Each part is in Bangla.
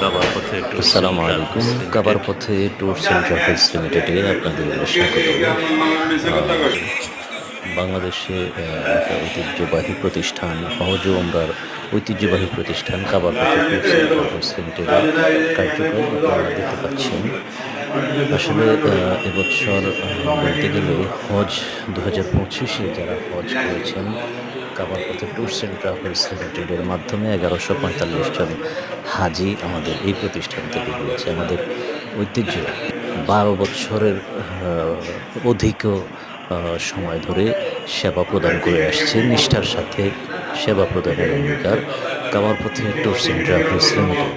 কাবার পথে একটু আসসালামু আলাইকুম। কাবার পথে ট্যুরস অ্যান্ড ট্রাভেলস লিমিটেডে আপনাদের স্বাগত বাংলাদেশে একটা ঐতিহ্যবাহী প্রতিষ্ঠান সহজ আমরা ওমরার ঐতিহ্যবাহী প্রতিষ্ঠান কাবার পথে ট্যুরস অ্যান্ড ট্রাভেলস লিমিটেডের কার্যক্রম আপনারা দেখতে পাচ্ছেন। আসলে এবছর বলতে গেলে হজ দু হাজার পঁচিশে যারা হজ করেছেন কাবার পথে ট্যুরস অ্যান্ড ট্রাভেলস লিমিটেডের মাধ্যমে এগারোশো পঁয়তাল্লিশ জন হাজি আমাদের এই প্রতিষ্ঠান থেকে গিয়েছে। আমাদের ঐতিহ্য বারো বছরের আহ, অধিকও সময় ধরে সেবা প্রদান করে আসছে। নিষ্ঠার সাথে সেবা প্রদানের অঙ্গীকার কাবার পথে ট্যুরস অ্যান্ড ট্রাভেলস লিমিটেড।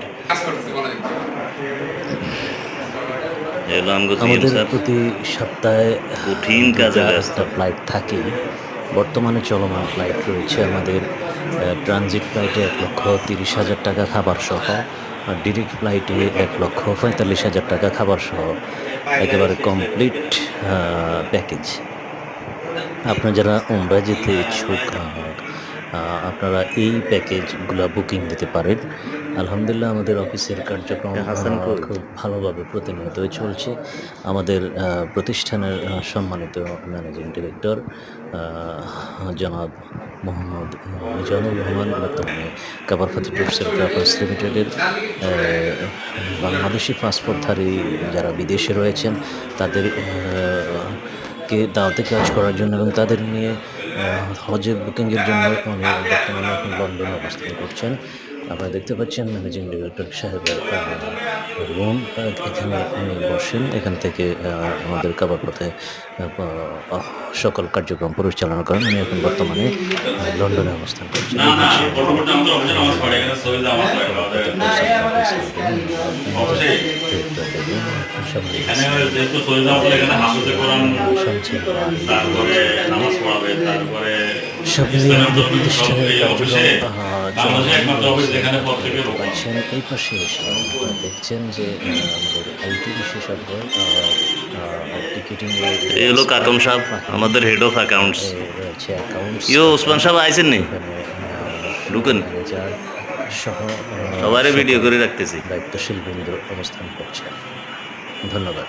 আমাদের প্রতি সপ্তাহে কঠিন কাজে। ফ্লাইট থাকে। বর্তমানে চলমান ফ্লাইট রয়েছে আমাদের ট্রানজিট ফ্লাইটে এক লক্ষ তিরিশ হাজার টাকা খাবার সহ আর ডিরেক্ট ফ্লাইটে এক লক্ষ পঁয়তাল্লিশ হাজার টাকা খাবার সহ একেবারে কমপ্লিট প্যাকেজ আপনারা যারা ওমরা যেতে ইচ্ছুক আপনারা এই প্যাকেজগুলো বুকিং দিতে পারেন। আলহামদুলিল্লাহ আমাদের অফিসের কার্যক্রম খুব ভালোভাবে প্রতিনিয়তই চলছে। আমাদের প্রতিষ্ঠানের সম্মানিত ম্যানেজিং ডিরেক্টর জনাব মোহাম্মদ মিজানুর রহমান বর্তমানে ট্যুরস অ্যান্ড ট্রাভেলস লিমিটেডের বাংলাদেশি পাসপোর্টধারী যারা বিদেশে রয়েছেন তাদের কে দাওয়াতে কাজ করার জন্য এবং তাদের নিয়ে হজের বুকিংয়ের জন্য উনি বর্তমানে এখন লন্ডনে অবস্থান করছেন। আপনারা দেখতে পাচ্ছেন ম্যানেজিং ডিরেক্টর সাহেবের রুম এখানে উনি বসেন। এখান থেকে আমাদের কাবার পথে সকল কার্যক্রম পরিচালনা করেন। উনি এখন বর্তমানে লন্ডনে অবস্থান সব মিলিয়ে আমাদের প্রতিষ্ঠানের পাচ্ছেন এই পাশে এসে আপনারা দেখছেন যে আমাদের আইটি বিশেষজ্ঞ টিকিটিং এই হলো কাটন সাহেব আমাদের হেড অফ অ্যাকাউন্টস রয়েছে অ্যাকাউন্টস ইয়ো ওসমান সাহেব আইছেন নি? ঢুকেন। সহ সবারই ভিডিও করে রাখতেছি। দায়িত্বশীল বৃন্দ অবস্থান করছেন। ধন্যবাদ।